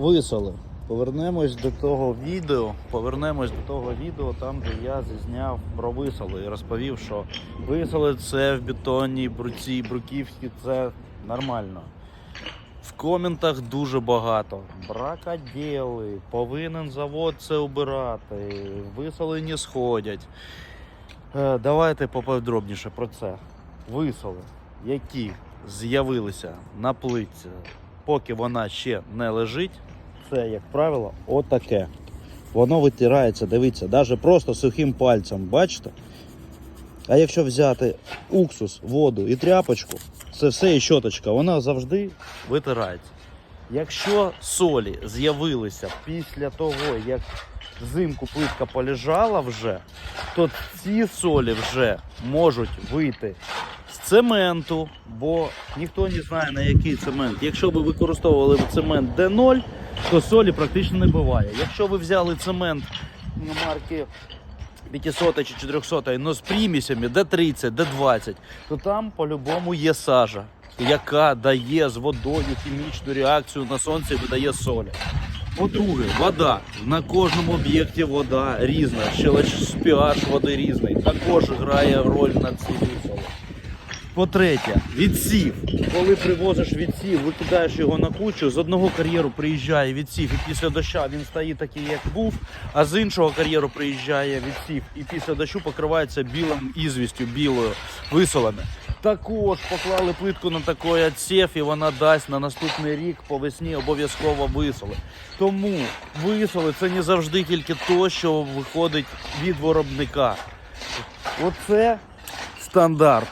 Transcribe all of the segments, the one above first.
Висоли. Повернемось до того відео. Повернемось до того відео, там де я зізняв про висоли і розповів, що висоли це в бетонній бруці, бруківські це нормально. В коментах дуже багато. Бракоділи, повинен завод це убирати, висоли не сходять. Е, Давайте поподробніше про це. Висоли, які з'явилися на плитці, поки вона ще не лежить, це, як правило, отаке. Воно витирається, дивіться, навіть просто сухим пальцем, бачите? А якщо взяти уксус, воду і тряпочку, це все і щоточка, вона завжди витирається. Якщо солі з'явилися після того, як взимку плитка полежала вже, то ці солі вже можуть вийти цементу, бо ніхто не знає на який цемент. Якщо ви використовували цемент D0, то солі практично не буває. Якщо ви взяли цемент марки 500 чи 400, але з примісями D30, D20, то там по-любому є сажа, яка дає з водою хімічну реакцію на сонці видає солі. По-друге, вода. На кожному об'єкті вода різна. Щелеч pH води різний. Також грає роль на цій висолі. По-третє, відсів. Коли привозиш відсів, викидаєш його на кучу, з одного кар'єру приїжджає відсів, і після доща він стає такий, як був, а з іншого кар'єру приїжджає відсів, і після дощу покривається білим ізвістю, білою висолами. Також поклали плитку на такий відсів, і вона дасть на наступний рік по весні обов'язково висоли. Тому висоли це не завжди тільки то, що виходить від виробника. Оце стандарт.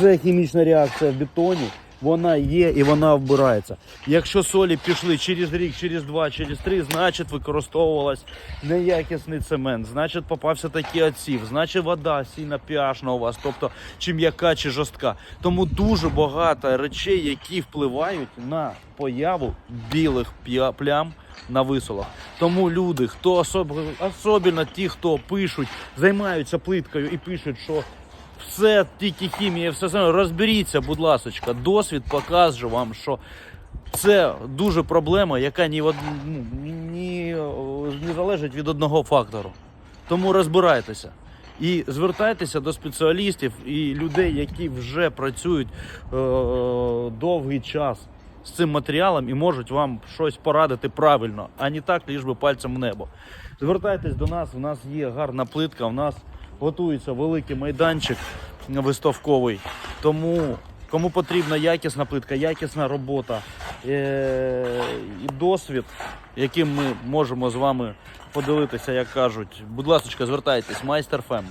Це хімічна реакція в бетоні. Вона є і вона вбирається. Якщо солі пішли через рік, через два, через три, значить використовувалась неякісний цемент, значить попався такий отсів, значить вода сильно pH у вас, тобто чи м'яка, чи жорстка. Тому дуже багато речей, які впливають на появу білих плям на висолах. Тому люди, хто особливо, особливо ті, хто пишуть, займаються плиткою і пишуть, що все тільки хімія, все саме. Розберіться, будь ласка, досвід покаже вам, що це дуже проблема, яка ні, ну, ні, не залежить від одного фактору. Тому розбирайтеся. І звертайтеся до спеціалістів і людей, які вже працюють е, довгий час з цим матеріалом і можуть вам щось порадити правильно, а не так, ліж би пальцем в небо. Звертайтесь до нас, у нас є гарна плитка, у нас готується великий майданчик виставковий. Тому кому потрібна якісна плитка, якісна робота е- і досвід, яким ми можемо з вами поділитися, як кажуть. Будь ласка, звертайтесь, майстер Фем.